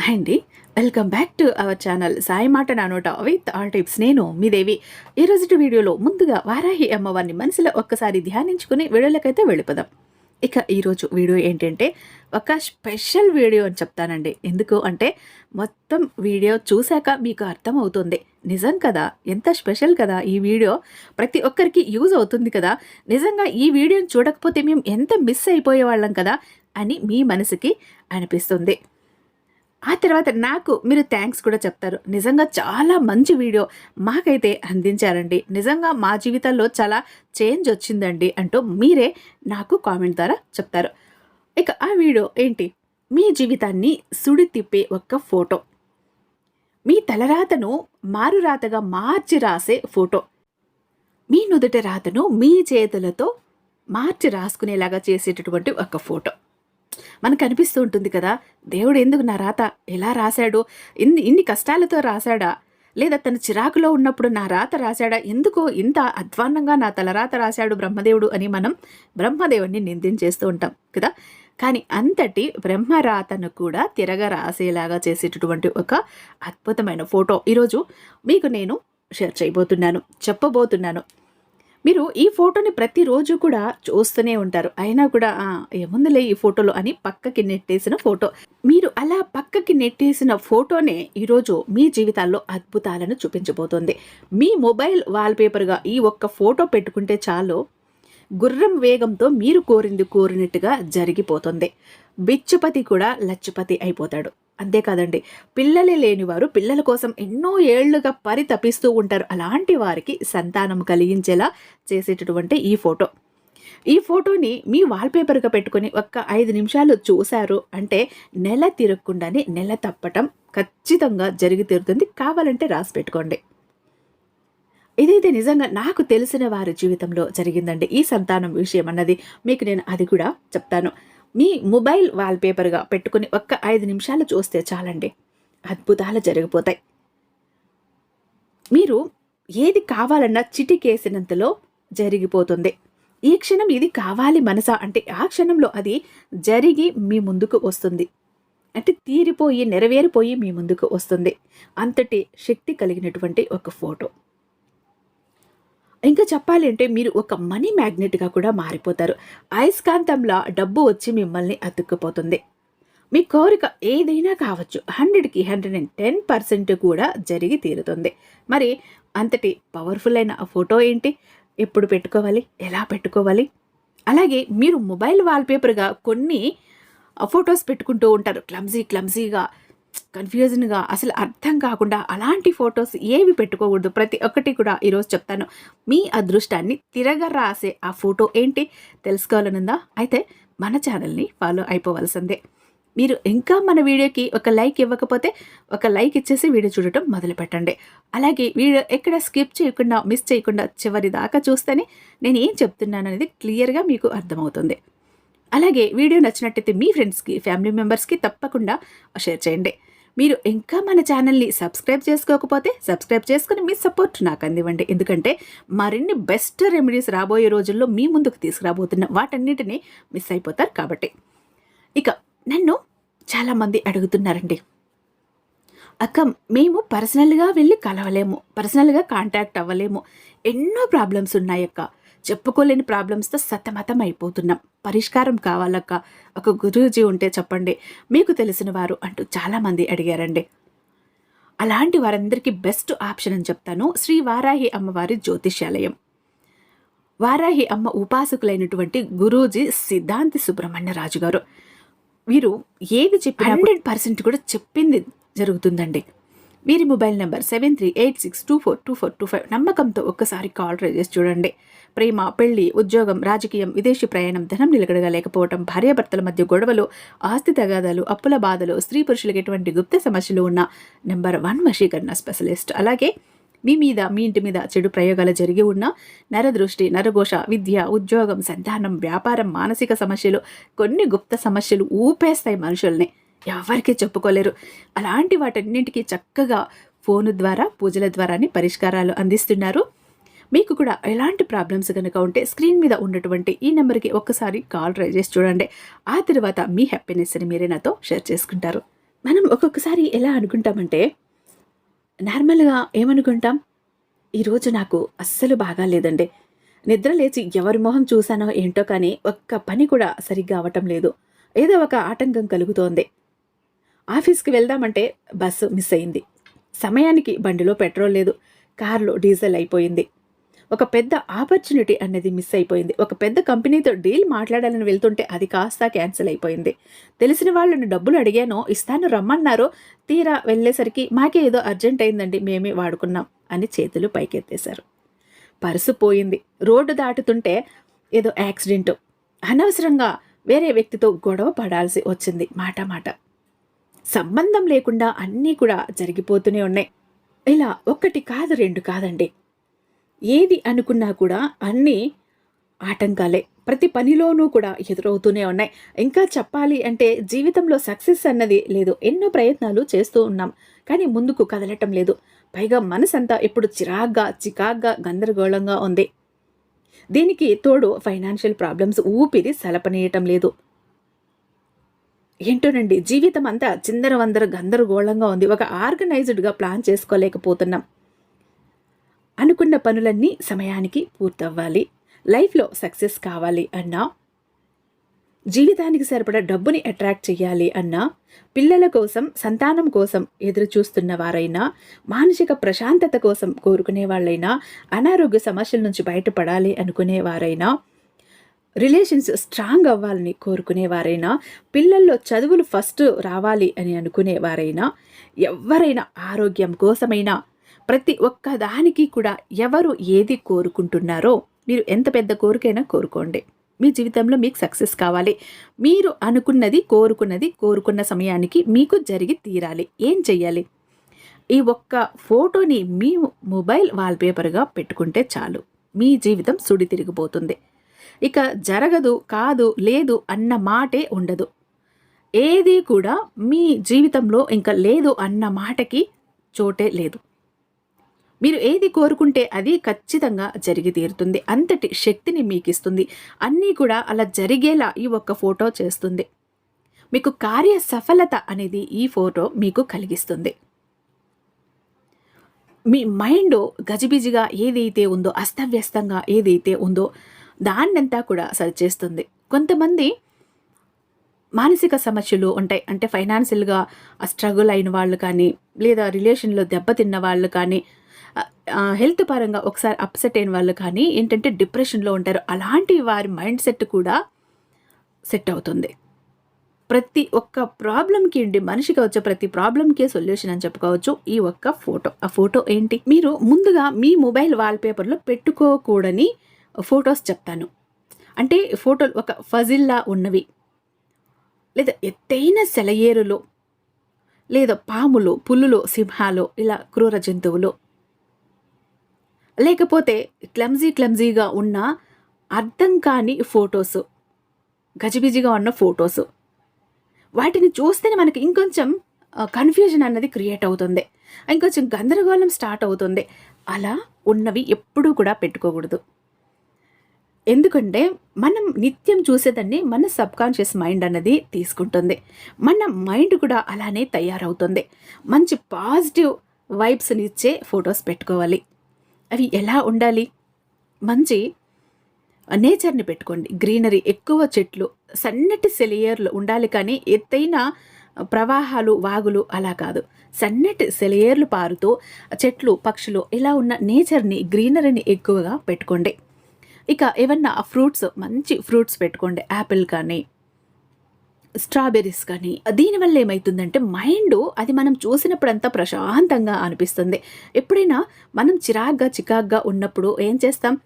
Hi అండి welcome back to our channel Sai మాట నానోట విత్ ఆల్ టిప్స్. నేను మీ దేవి. ఈ రోజు వీడియోలో ముందుగా వారాహి అమ్మవారిని మనసులో ఒక్కసారి ధ్యానించుకుని వీడియోలకైతే వెళ్ళిపోదాం. ఇక ఈరోజు వీడియో ఏంటంటే ఒక స్పెషల్ వీడియో అని చెప్తానండి. ఎందుకు అంటే మొత్తం వీడియో చూశాక మీకు అర్థమవుతుంది. నిజం కదా? ఎంత స్పెషల్ కదా ఈ వీడియో? ప్రతి ఒక్కరికి యూజ్ అవుతుంది కదా? నిజంగా ఈ వీడియోని చూడకపోతే మేము ఎంత మిస్ అయిపోయే వాళ్ళం కదా? అని మీ మనసుకి అనిపిస్తుంది. ఆ తర్వాత నాకు మీరు థ్యాంక్స్ కూడా చెప్తారు. నిజంగా చాలా మంచి వీడియో మాకైతే అందించారండి. నిజంగా మా జీవితాల్లో చాలా చేంజ్ వచ్చిందండి అంటూ మీరే నాకు కామెంట్ ద్వారా చెప్తారు. ఇక ఆ వీడియో ఏంటి? మీ జీవితాన్ని సుడి తిప్పే ఒక్క ఫోటో మీ తలరాతను మారురాతగా మార్చి రాసే ఫోటో మీ నుదుటి రాతను మీ చేతులతో మార్చి రాసుకునేలాగా చేసేటటువంటి ఒక ఫోటో మనకు అనిపిస్తూ ఉంటుంది కదా దేవుడు ఎందుకు నా రాత ఎలా రాశాడు ఇన్ని ఇన్ని కష్టాలతో రాశాడా లేదా తన చిరాకులో ఉన్నప్పుడు నా రాత రాశాడా ఎందుకో ఇంత అధ్వాన్నంగా నా తలరాత రాశాడు బ్రహ్మదేవుడు అని మనం బ్రహ్మదేవుడిని నిందించేస్తూ ఉంటాం కదా. కానీ అంతటి బ్రహ్మరాతను కూడా తిరగ రాసేలాగా చేసేటటువంటి ఒక అద్భుతమైన ఫోటో. ఈరోజు మీకు నేను షేర్ చేయబోతున్నాను చెప్పబోతున్నాను. మీరు ఈ ఫోటోని ప్రతిరోజు కూడా చూస్తూనే ఉంటారు. అయినా కూడా ఏముందిలే ఈ ఫోటోలో అని పక్కకి నెట్టేసిన ఫోటో. మీరు అలా పక్కకి నెట్టేసిన ఫోటోనే ఈరోజు మీ జీవితాల్లో అద్భుతాలను చూపించబోతోంది. మీ మొబైల్ వాల్పేపర్గా ఈ ఒక్క ఫోటో పెట్టుకుంటే చాలు గుర్రం వేగంతో మీరు కోరింది కోరినట్టుగా జరిగిపోతుంది. బిచ్చుపతి కూడా లచ్చుపతి అయిపోతాడు. అంతేకాదండి పిల్లలే లేనివారు పిల్లల కోసం ఎన్నో ఏళ్ళుగా పరితపిస్తూ ఉంటారు. అలాంటి వారికి సంతానం కలిగించేలా చేసేటటువంటి ఈ ఫోటో. ఈ ఫోటోని మీ వాల్పేపర్గా పెట్టుకొని ఒక్క ఐదు నిమిషాలు చూశారు అంటే నెల తిరగకుండానే నెల తప్పటం ఖచ్చితంగా జరిగి తీరుతుంది. కావాలంటే రాసి పెట్టుకోండి. ఇదైతే నిజంగా నాకు తెలిసిన వారి జీవితంలో జరిగిందండి. ఈ సంతానం విషయం అన్నది మీకు నేను అది కూడా చెప్తాను. మీ మొబైల్ వాల్పేపర్గా పెట్టుకుని ఒక్క ఐదు నిమిషాలు చూస్తే చాలండి. అద్భుతాలు జరిగిపోతాయి. మీరు ఏది కావాలన్నా చిటికేసినంతలో జరిగిపోతుంది. ఈ క్షణం ఇది కావాలి మనసా? అంటే ఆ క్షణంలో అది జరిగి మీ ముందుకు వస్తుంది. అంటే తీరిపోయి నెరవేరిపోయి మీ ముందుకు వస్తుంది. అంతటి శక్తి కలిగినటువంటి ఒక ఫోటో. ఇంకా చెప్పాలి అంటే మీరు ఒక మనీ మ్యాగ్నెట్గా కూడా మారిపోతారు. అయస్కాంతంలా డబ్బు వచ్చి మిమ్మల్ని అతుక్కుపోతుంది. మీ కోరిక ఏదైనా కావచ్చు. హండ్రెడ్కి హండ్రెడ్ అండ్ టెన్ పర్సెంట్ కూడా జరిగి తీరుతుంది. మరి అంతటి పవర్ఫుల్ అయిన ఫోటో ఏంటి? ఎప్పుడు పెట్టుకోవాలి? ఎలా పెట్టుకోవాలి? అలాగే మీరు మొబైల్ వాల్పేపర్గా కొన్ని ఫొటోస్ పెట్టుకుంటూ ఉంటారు. క్లమ్జీ క్లమ్జీగా కన్ఫ్యూజన్గా అసలు అర్థం కాకుండా అలాంటి ఫొటోస్ ఏవి పెట్టుకోకూడదు? ప్రతి ఒక్కటి కూడా ఈరోజు చెప్తాను. మీ అదృష్టాన్ని తిరగ రాసే ఆ ఫోటో ఏంటి? తెలుసుకోవాలనుందా? అయితే మన ఛానల్ని ఫాలో అయిపోవలసిందే. మీరు ఇంకా మన వీడియోకి ఒక లైక్ ఇవ్వకపోతే ఒక లైక్ ఇచ్చేసి వీడియో చూడటం మొదలు పెట్టండి అలాగే వీడియో ఎక్కడ స్కిప్ చేయకుండా మిస్ చేయకుండా చివరి దాకా చూస్తేనే నేను ఏం చెప్తున్నాను అనేది క్లియర్గా మీకు అర్థమవుతుంది. అలాగే వీడియో నచ్చినట్టయితే మీ ఫ్రెండ్స్కి ఫ్యామిలీ మెంబర్స్కి తప్పకుండా షేర్ చేయండి. మీరు ఇంకా మన ఛానల్ని సబ్స్క్రైబ్ చేసుకోకపోతే సబ్స్క్రైబ్ చేసుకుని మీ సపోర్ట్ నాకు అందివ్వండి. ఎందుకంటే మరిన్ని బెస్ట్ రెమెడీస్ రాబోయే రోజుల్లో మీ ముందుకు తీసుకురాబోతున్న వాటన్నిటినీ మిస్ అయిపోతారు కాబట్టి. ఇక నన్ను చాలామంది అడుగుతున్నారండి. అక్క మేము పర్సనల్గా వెళ్ళి కలవలేము పర్సనల్గా కాంటాక్ట్ అవ్వలేము. ఎన్నో ప్రాబ్లమ్స్ ఉన్నాయి అక్క. చెప్పుకోలేని ప్రాబ్లమ్స్తో సతమతం అయిపోతున్నాం. పరిష్కారం కావాలక్క. ఒక గురూజీ ఉంటే చెప్పండి. మీకు తెలిసిన వారు అంటూ చాలామంది అడిగారండి. అలాంటి వారందరికీ బెస్ట్ ఆప్షన్ అని చెప్తాను. శ్రీ వారాహి అమ్మవారి జ్యోతిష్యాలయం. వారాహి అమ్మ ఉపాసకులైనటువంటి గురూజీ సిద్ధాంతి సుబ్రహ్మణ్య రాజు గారు వీరు ఏది చెప్పి హండ్రెడ్ పర్సెంట్ కూడా చెప్పింది జరుగుతుందండి. వీరి mobile number seven three eight six two four two four two five నమ్మకంతో ఒక్కసారి కాల్ ట్రై చేసి చూడండి. ప్రేమ పెళ్ళి ఉద్యోగం రాజకీయం విదేశీ ప్రయాణం ధనం నిలకడగా లేకపోవడం భార్యాభర్తల మధ్య గొడవలు ఆస్తి తగాదాలు అప్పుల బాధలు స్త్రీ పురుషులకు ఎటువంటి గుప్త సమస్యలు ఉన్న నెంబర్ వన్ వశీకరణ స్పెషలిస్ట్. అలాగే మీ మీద మీ ఇంటి మీద చెడు ప్రయోగాలు జరిగి ఉన్న నరదృష్టి నరఘోష విద్య ఉద్యోగం సంతానం వ్యాపారం మానసిక సమస్యలు కొన్ని గుప్త సమస్యలు ఊపేస్తాయి మనుషుల్ని. ఎవరికీ చెప్పుకోలేరు అలాంటి వాటన్నింటికి చక్కగా ఫోను ద్వారా పూజల ద్వారానే పరిష్కారాలు అందిస్తున్నారు మీకు కూడా ఎలాంటి ప్రాబ్లమ్స్ కనుక ఉంటే స్క్రీన్ మీద ఉన్నటువంటి ఈ నెంబర్కి ఒక్కసారి కాల్ ట్రై చేసి చూడండి ఆ తర్వాత మీ హ్యాపీనెస్ని మీరే నాతో షేర్ చేసుకుంటారు మనం ఒక్కొక్కసారి ఎలా అనుకుంటామంటే నార్మల్‌గా ఏమనుకుంటాం? ఈరోజు నాకు అస్సలు బాగాలేదండి. నిద్ర లేచి ఎవరి మొహం చూశానో ఏంటో కానీ ఒక్క పని కూడా సరిగ్గా అవ్వటం లేదు. ఏదో ఒక ఆటంకం కలుగుతోంది. ఆఫీస్‌కి వెళ్దామంటే బస్సు మిస్ అయింది. సమయానికి బండిలో పెట్రోల్ లేదు. కార్‌లో డీజిల్ అయిపోయింది. ఒక పెద్ద ఆపర్చునిటీ అనేది మిస్ అయిపోయింది. ఒక పెద్ద కంపెనీతో డీల్ మాట్లాడాలని వెళ్తుంటే అది కాస్త క్యాన్సిల్ అయిపోయింది. తెలిసిన వాళ్ళని డబ్బులు అడిగాను, ఇస్తాను రమ్మన్నారు. తీరా వెళ్ళేసరికి మాకే ఏదో అర్జెంట్ అయిందండి మేమే వాడుకున్నాం అని చేతులు పైకెత్తేశారు. పర్సు పోయింది. రోడ్డు దాటుతుంటే ఏదో యాక్సిడెంట్. అనవసరంగా వేరే వ్యక్తితో గొడవ పడాల్సి వచ్చింది మాట మాట. సంబంధం లేకుండా అన్నీ కూడా జరిగిపోతూనే ఉన్నాయి. ఇలా ఒక్కటి కాదు రెండు కాదండి. ఏది అనుకున్నా కూడా అన్నీ ఆటంకాలే. ప్రతి పనిలోనూ కూడా ఎదురవుతూనే ఉన్నాయి. ఇంకా చెప్పాలి అంటే జీవితంలో సక్సెస్ అన్నది లేదు. ఎన్నో ప్రయత్నాలు చేస్తూ ఉన్నాం. కానీ ముందుకు కదలటం లేదు. పైగా మనసంతా ఎప్పుడు చిరాగ్గా, చికాగ్గా, గందరగోళంగా ఉంది. దీనికి తోడు ఫైనాన్షియల్ ప్రాబ్లమ్స్ ఊపిరి సలపనీయటం లేదు. ఏంటోనండి జీవితం అంతా చిందరవందర గందరగోళంగా ఉంది. ఒక ఆర్గనైజ్డ్‌గా ప్లాన్ చేసుకోలేకపోతున్నాం. అనుకున్న పనులన్నీ సమయానికి పూర్తవ్వాలి. లైఫ్‌లో సక్సెస్ కావాలి అన్నా, జీవితానికి సరిపడా డబ్బుని అట్రాక్ట్ చేయాలి అన్నా, పిల్లల కోసం, సంతానం కోసం ఎదురు చూస్తున్న వారైనా, మానసిక ప్రశాంతత కోసం కోరుకునే వాళ్ళైనా, అనారోగ్య సమస్యల నుంచి బయటపడాలి అనుకునేవారైనా రిలేషన్స్ స్ట్రాంగ్ అవ్వాలని కోరుకునేవారైనా పిల్లల్లో చదువులు ఫస్ట్ రావాలి అని అనుకునేవారైనా ఎవరైనా ఆరోగ్యం కోసమైనా ప్రతి ఒక్క దానికి కూడా ఎవరు ఏది కోరుకుంటున్నారో మీరు ఎంత పెద్ద కోరికైనా కోరుకోండి. మీ జీవితంలో మీకు సక్సెస్ కావాలి. మీరు అనుకున్నది కోరుకున్నది కోరుకున్న సమయానికి మీకు జరిగి తీరాలి. ఏం చెయ్యాలి? ఈ ఒక్క ఫోటోని మీ మొబైల్ వాల్పేపర్గా పెట్టుకుంటే చాలు. మీ జీవితం సుడి తిరిగిపోతుంది ఇక జరగదు కాదు లేదు అన్న మాటే ఉండదు. ఏది కూడా మీ జీవితంలో ఇంకా లేదు అన్న మాటకి చోటే లేదు. మీరు ఏది కోరుకుంటే అది ఖచ్చితంగా జరిగి తీరుతుంది. అంతటి శక్తిని మీకు ఇస్తుంది అన్నీ కూడా అలా జరిగేలా ఈ ఒక్క ఫోటో చేస్తుంది. మీకు కార్య సఫలత అనేది ఈ ఫోటో మీకు కలిగిస్తుంది. మీ మైండ్ గజిబిజిగా ఏదైతే ఉందో అస్తవ్యస్తంగా ఏదైతే ఉందో దాన్నంతా కూడా సరిచేస్తుంది కొంతమంది మానసిక సమస్యలు ఉంటాయి. అంటే ఫైనాన్షియల్గా స్ట్రగుల్ అయిన వాళ్ళు కానీ లేదా రిలేషన్లో దెబ్బతిన్న వాళ్ళు కానీ హెల్త్ పరంగా ఒకసారి అప్సెట్ అయిన వాళ్ళు కానీ ఏంటంటే డిప్రెషన్లో ఉంటారు. అలాంటి వారి మైండ్ సెట్ కూడా సెట్ అవుతుంది. ప్రతి ఒక్క ప్రాబ్లంకి అండి మనిషికి వచ్చే ప్రతి ప్రాబ్లంకే సొల్యూషన్ అని చెప్పుకోవచ్చు. ఈ ఒక్క ఫోటో. ఆ ఫోటో ఏంటి? మీరు ముందుగా మీ మొబైల్ వాల్పేపర్లో పెట్టుకోకూడని ఫొటోస్ చెప్తాను. అంటే ఫోటోలు ఒక ఫజిల్లా ఉన్నవి. లేదా ఎత్తైన సెలయేరులు లేదా పాములు పులులు సింహాలు ఇలా క్రూర జంతువులు. లేకపోతే క్లమ్జీ క్లమ్జీగా ఉన్న అర్థం కాని ఫొటోస్ గజిబిజిగా ఉన్న ఫొటోస్. వాటిని చూస్తేనే మనకి ఇంకొంచెం కన్ఫ్యూజన్ అన్నది క్రియేట్ అవుతుంది. ఇంకొంచెం గందరగోళం స్టార్ట్ అవుతుంది. అలా ఉన్నవి ఎప్పుడూ కూడా పెట్టుకోకూడదు. ఎందుకంటే మనం నిత్యం చూసేదాన్ని మన సబ్కాన్షియస్ మైండ్ అన్నది తీసుకుంటుంది. మన మైండ్ కూడా అలానే తయారవుతుంది. మంచి పాజిటివ్ వైబ్స్ని ఇచ్చే ఫొటోస్ పెట్టుకోవాలి. అవి ఎలా ఉండాలి? మంచి నేచర్ని పెట్టుకోండి. గ్రీనరీ ఎక్కువ చెట్లు సన్నటి సెలియర్లు ఉండాలి కానీ ఎత్తైన ప్రవాహాలు వాగులు అలా కాదు. సన్నటి సెలయేర్లు పారుతూ చెట్లు పక్షులు ఇలా ఉన్న నేచర్ని గ్రీనరీని ఎక్కువగా పెట్టుకోండి. ఇక ఏమన్నా ఫ్రూట్స్ మంచి ఫ్రూట్స్ పెట్టుకోండి. యాపిల్ కానీ స్ట్రాబెర్రీస్ కానీ దీనివల్ల ఏమవుతుందంటే మైండ్ అది మనం చూసినప్పుడంతా ప్రశాంతంగా అనిపిస్తుంది. ఎప్పుడైనా మనం చిరాగ్గా చికాగ్గా ఉన్నప్పుడు ఏం చేస్తాం?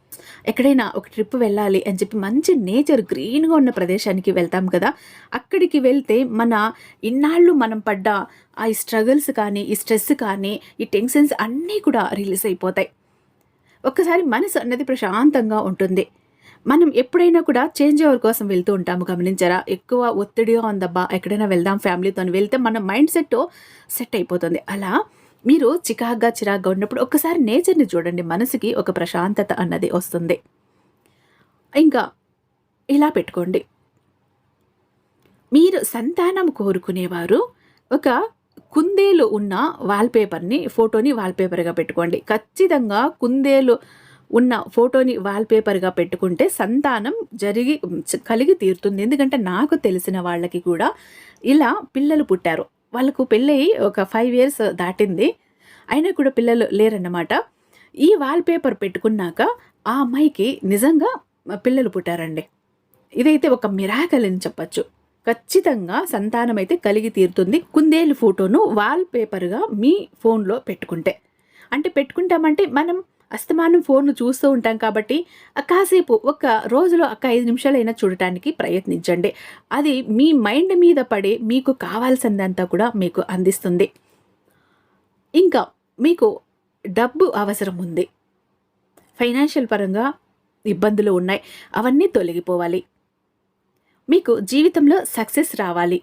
ఎక్కడైనా ఒక ట్రిప్ వెళ్ళాలి అని చెప్పి మంచి నేచర్ గ్రీన్గా ఉన్న ప్రదేశానికి వెళ్తాం కదా. అక్కడికి వెళ్తే మన ఇన్నాళ్ళు మనం పడ్డ ఆ స్ట్రగుల్స్ కానీ ఈ స్ట్రెస్ కానీ ఈ టెన్షన్స్ అన్నీ కూడా రిలీజ్ అయిపోతాయి. ఒక్కసారి మనసు అన్నది ప్రశాంతంగా ఉంటుంది. మనం ఎప్పుడైనా కూడా చేంజ్ ఓవర్ కోసం వెళ్తూ ఉంటాము గమనించారా? ఎక్కువ ఒత్తిడిగా ఉందబ్బా ఎక్కడైనా వెళ్దాం ఫ్యామిలీతో వెళ్తే మన మైండ్ సెట్ సెట్ అయిపోతుంది. అలా మీరు చికాగ్గా చిరాగ్గా ఉన్నప్పుడు ఒక్కసారి నేచర్ని చూడండి. మనసుకి ఒక ప్రశాంతత అన్నది వస్తుంది. ఇంకా ఇలా పెట్టుకోండి. మీరు సంతానం కోరుకునేవారు ఒక కుందేలు ఉన్న వాల్పేపర్ని ఫోటోని వాల్పేపర్గా పెట్టుకోండి. ఖచ్చితంగా కుందేలు ఉన్న ఫోటోని వాల్పేపర్గా పెట్టుకుంటే సంతానం జరిగి కలిగి తీరుతుంది. ఎందుకంటే నాకు తెలిసిన వాళ్ళకి కూడా ఇలా పిల్లలు పుట్టారు. వాళ్ళకు పెళ్ళయి ఒక ఫైవ్ ఇయర్స్ దాటింది. అయినా కూడా పిల్లలు లేరన్నమాట. ఈ వాల్పేపర్ పెట్టుకున్నాక ఆ అమ్మాయికి నిజంగా పిల్లలు పుట్టారండి. ఇదైతే ఒక మిరాకల్ అని చెప్పచ్చు. ఖచ్చితంగా సంతానం అయితే కలిగి తీరుతుంది. కుందేలు ఫోటోను వాల్ పేపర్గా మీ ఫోన్లో పెట్టుకుంటే. అంటే పెట్టుకుంటామంటే మనం అస్తమానం ఫోన్ను చూస్తూ ఉంటాం కాబట్టి కాసేపు ఒక రోజులో ఒక ఐదు నిమిషాలైనా చూడటానికి ప్రయత్నించండి. అది మీ మైండ్ మీద పడి మీకు కావాల్సిందంతా కూడా మీకు అందిస్తుంది. ఇంకా మీకు డబ్బు అవసరం ఉంది. ఫైనాన్షియల్ పరంగా ఇబ్బందులు ఉన్నాయి. అవన్నీ తొలగిపోవాలి. మీకు జీవితంలో సక్సెస్ రావాలి.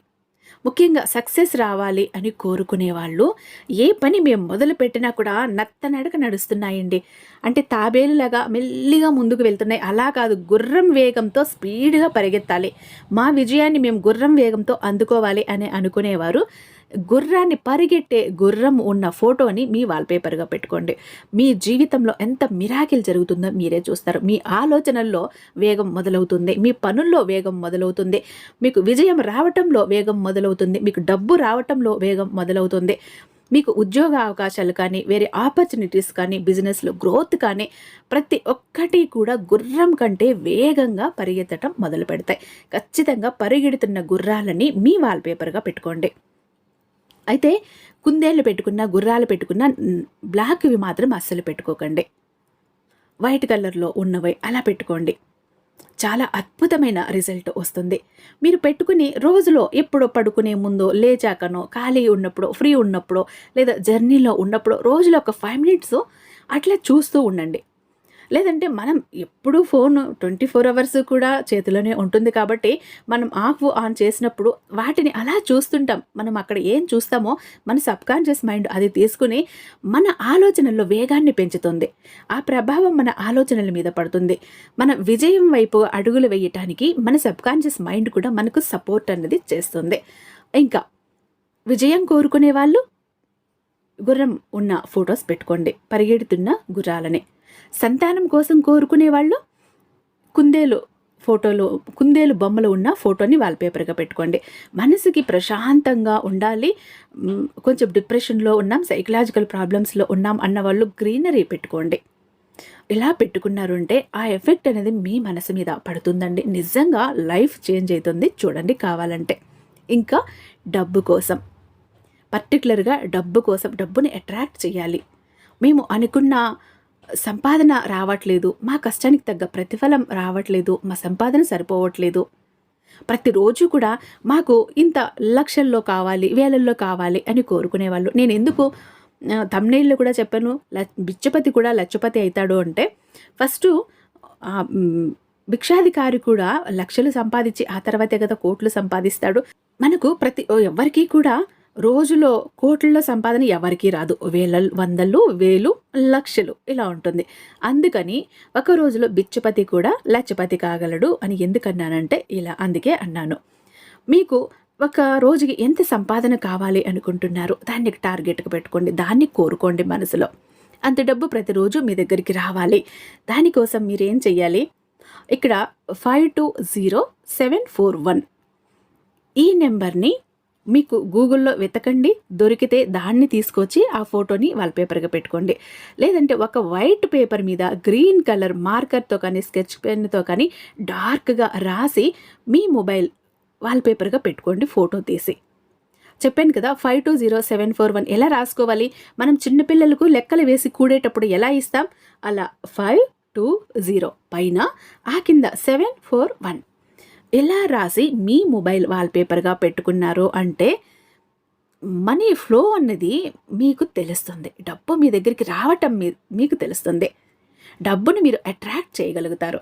ముఖ్యంగా సక్సెస్ రావాలి అని కోరుకునే వాళ్ళు ఏ పని మేము మొదలు పెట్టినా కూడా నత్తనడక నడుస్తున్నాయండి. అంటే తాబేలులాగా మెల్లిగా ముందుకు వెళ్తున్నాయి. అలా కాదు గుర్రం వేగంతో స్పీడ్గా పరిగెత్తాలి. మా విజయాన్ని మేము గుర్రం వేగంతో అందుకోవాలి అని అనుకునేవారు. గుర్రాన్ని పరిగెట్టే గుర్రం ఉన్న ఫోటోని మీ వాల్పేపర్గా పెట్టుకోండి. మీ జీవితంలో ఎంత మిరాకిల్ జరుగుతుందో మీరే చూస్తారు. మీ ఆలోచనల్లో వేగం మొదలవుతుంది. మీ పనుల్లో వేగం మొదలవుతుంది. మీకు విజయం రావటంలో వేగం మొదలవుతుంది. మీకు డబ్బు రావటంలో వేగం మొదలవుతుంది. మీకు ఉద్యోగ అవకాశాలు కానీ వేరే ఆపర్చునిటీస్ కానీ బిజినెస్లో గ్రోత్ కానీ ప్రతి ఒక్కటి కూడా గుర్రం కంటే వేగంగా పరిగెత్తడం మొదలు పెడతాయి ఖచ్చితంగా పరిగెడుతున్న గుర్రాలని మీ వాల్పేపర్గా పెట్టుకోండి. అయితే కుందేళ్ళు పెట్టుకున్న గుర్రాలు పెట్టుకున్న బ్లాక్వి మాత్రం అస్సలు పెట్టుకోకండి. వైట్ కలర్లో ఉన్నవి అలా పెట్టుకోండి. చాలా అద్భుతమైన రిజల్ట్ వస్తుంది. మీరు పెట్టుకుని రోజులో ఎప్పుడో పడుకునే ముందో లేచాకనో ఖాళీ ఉన్నప్పుడు ఫ్రీ ఉన్నప్పుడు లేదా జర్నీలో ఉన్నప్పుడు రోజులో ఒక ఫైవ్ మినిట్స్ అట్లా చూస్తూ ఉండండి. లేదంటే మనం ఎప్పుడూ ఫోన్ ట్వంటీ ఫోర్ అవర్స్ కూడా చేతిలోనే ఉంటుంది కాబట్టి మనం ఆఫ్ ఆన్ చేసినప్పుడు వాటిని అలా చూస్తుంటాం. మనం అక్కడ ఏం చూస్తామో మన సబ్కాన్షియస్ మైండ్ అది తీసుకుని మన ఆలోచనల్లో వేగాన్ని పెంచుతుంది. ఆ ప్రభావం మన ఆలోచనల మీద పడుతుంది. మన విజయం వైపు అడుగులు వేయటానికి మన సబ్కాన్షియస్ మైండ్ కూడా మనకు సపోర్ట్ అనేది చేస్తుంది. ఇంకా విజయం కోరుకునే వాళ్ళు గుర్రం ఉన్న ఫొటోస్ పెట్టుకోండి. పరిగెడుతున్న గుర్రాలని. సంతానం కోసం కోరుకునే వాళ్ళు కుందేలు ఫోటోలో కుందేలు బొమ్మలు ఉన్న ఫోటోని వాల్పేపర్గా పెట్టుకోండి. మనసుకి ప్రశాంతంగా ఉండాలి. కొంచెం డిప్రెషన్లో ఉన్నాం సైకలాజికల్ ప్రాబ్లమ్స్లో ఉన్నాం అన్న వాళ్ళు గ్రీనరీ పెట్టుకోండి. ఇలా పెట్టుకున్నారుంటే ఆ ఎఫెక్ట్ అనేది మీ మనసు మీద పడుతుందండి. నిజంగా లైఫ్ చేంజ్ అవుతుంది. చూడండి కావాలంటే. ఇంకా డబ్బు కోసం. పర్టికులర్గా డబ్బు కోసం డబ్బుని అట్రాక్ట్ చేయాలి. మేము అనుకున్న సంపాదన రావట్లేదు మా కష్టానికి తగ్గ ప్రతిఫలం రావట్లేదు మా సంపాదన సరిపోవట్లేదు. ప్రతిరోజు కూడా మాకు ఇంత లక్షల్లో కావాలి వేలల్లో కావాలి అని కోరుకునేవాళ్ళు. నేను ఎందుకు తమ్నేళ్ళు కూడా చెప్పాను బిచ్చపతి కూడా లచ్చపతి అవుతాడు అంటే ఫస్ట్ భిక్షాధికారి కూడా లక్షలు సంపాదించి ఆ తర్వాతే కదా కోట్లు సంపాదిస్తాడు. మనకు ప్రతి ఎవరికీ కూడా రోజులో కోట్లలో సంపాదన ఎవరికీ రాదు. వేల వందలు వేలు లక్షలు ఇలా ఉంటుంది. అందుకని ఒక రోజులో బిచ్చపతి కూడా లచ్చపతి కాగలడు అని ఎందుకన్నానంటే ఇలా అందుకే అన్నాను. మీకు ఒక రోజుకి ఎంత సంపాదన కావాలి అనుకుంటున్నారు? దాన్ని టార్గెట్గా పెట్టుకోండి. దాన్ని కోరుకోండి మనసులో. అంత డబ్బు ప్రతిరోజు మీ దగ్గరికి రావాలి. దానికోసం మీరేం చెయ్యాలి? ఇక్కడ five two zero seven four one ఈ నెంబర్ని మీకు గూగుల్లో వెతకండి దొరికితే దాన్ని తీసుకొచ్చి ఆ ఫోటోని వాల్పేపర్గా పెట్టుకోండి. లేదంటే ఒక వైట్ పేపర్ మీద గ్రీన్ కలర్ మార్కర్తో కానీ స్కెచ్ పెన్తో కానీ డార్క్గా రాసి మీ మొబైల్ వాల్పేపర్గా పెట్టుకోండి ఫోటో తీసి. చెప్పాను కదా five two zero seven four one ఎలా రాసుకోవాలి? మనం చిన్నపిల్లలకు లెక్కలు వేసి కూడేటప్పుడు ఎలా ఇస్తాం? అలా ఫైవ్ టూ జీరో పైన ఆ కింద సెవెన్ ఫోర్ వన్ ఎలా రాసి మీ మొబైల్ వాల్పేపర్గా పెట్టుకున్నారు అంటే మనీ ఫ్లో అన్నది మీకు తెలుస్తుంది. డబ్బు మీ దగ్గరికి రావటం మీ మీకు తెలుస్తుంది. డబ్బును మీరు అట్రాక్ట్ చేయగలుగుతారు.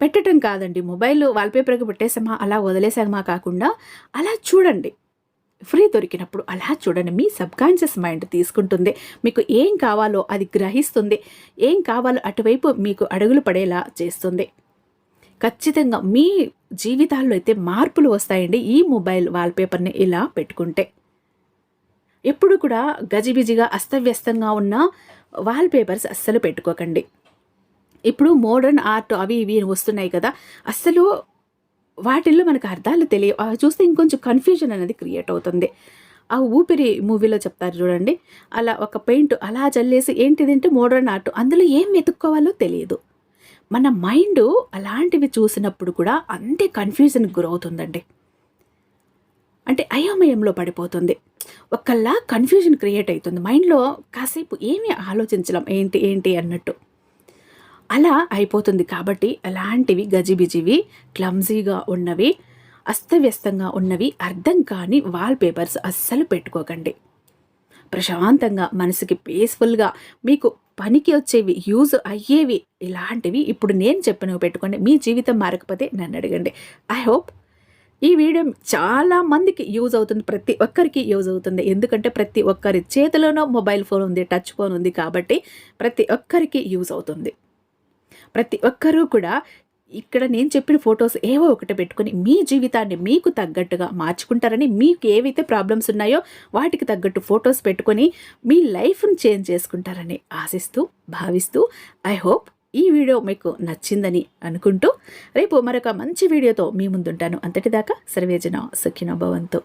పెట్టడం కాదండి. మొబైల్ వాల్పేపర్కి పెట్టేసామా అలా వదిలేసామా కాకుండా అలా చూడండి. ఫ్రీ దొరికినప్పుడు అలా చూడండి. మీ సబ్కాన్షియస్ మైండ్ తీసుకుంటుంది. మీకు ఏం కావాలో అది గ్రహిస్తుంది. ఏం కావాలో అటువైపు మీకు అడుగులు పడేలా చేస్తుంది. ఖచ్చితంగా మీ జీవితాల్లో అయితే మార్పులు వస్తాయండి ఈ మొబైల్ వాల్పేపర్ని ఇలా పెట్టుకుంటే. ఎప్పుడు కూడా గజిబిజిగా అస్తవ్యస్తంగా ఉన్న వాల్ పేపర్స్ అస్సలు పెట్టుకోకండి. ఇప్పుడు మోడర్న్ ఆర్ట్ అవి ఇవి వస్తున్నాయి కదా అస్సలు వాటిల్లో మనకు అర్థాలు తెలియ అవి చూస్తే ఇంకొంచెం కన్ఫ్యూజన్ అనేది క్రియేట్ అవుతుంది. ఆ ఊపిరి మూవీలో చెప్తారు చూడండి అలా ఒక పెయింట్ అలా చల్లేసి ఏంటిదంటే మోడర్న్ ఆర్ట్ అందులో ఏం వెతుక్కోవాలో తెలియదు. మన మైండ్ అలాంటివి చూసినప్పుడు కూడా అంతే కన్ఫ్యూజన్కి గురవుతుందండి. అంటే అయోమయంలో పడిపోతుంది. ఒకళ్ళ కన్ఫ్యూజన్ క్రియేట్ అవుతుంది మైండ్లో కాసేపు ఏమీ ఆలోచించలేం. ఏంటి ఏంటి అన్నట్టు. అలా అయిపోతుంది కాబట్టి అలాంటివి గజిబిజివి క్లమ్జీగా ఉన్నవి అస్తవ్యస్తంగా ఉన్నవి అర్థం కాని వాల్ పేపర్స్ అస్సలు పెట్టుకోకండి. ప్రశాంతంగా మనసుకి పీస్ఫుల్గా మీకు పనికి వచ్చేవి యూజ్ అయ్యేవి ఇలాంటివి ఇప్పుడు నేను చెప్పినవి పెట్టుకోండి. మీ జీవితం మారకపోతే నన్ను అడగండి. ఐ హోప్ ఈ వీడియో చాలా మందికి యూజ్ అవుతుంది ప్రతి ఒక్కరికి యూజ్ అవుతుంది. ఎందుకంటే ప్రతి ఒక్కరి చేతిలోనో మొబైల్ ఫోన్ ఉంది టచ్ ఫోన్ ఉంది కాబట్టి ప్రతి ఒక్కరికి యూజ్ అవుతుంది. ప్రతి ఒక్కరూ కూడా ఇక్కడ నేను చెప్పిన ఫొటోస్ ఏవో ఒకటి పెట్టుకుని మీ జీవితాన్ని మీకు తగ్గట్టుగా మార్చుకుంటారని మీకు ఏవైతే ప్రాబ్లమ్స్ ఉన్నాయో వాటికి తగ్గట్టు ఫొటోస్ పెట్టుకొని మీ లైఫ్ను చేంజ్ చేసుకుంటారని ఆశిస్తూ భావిస్తూ ఐ హోప్ ఈ వీడియో మీకు నచ్చిందని అనుకుంటూ రేపు మరొక మంచి వీడియోతో మీ ముందుంటాను. అంతటిదాకా సర్వేజన సుఖిన భవంతు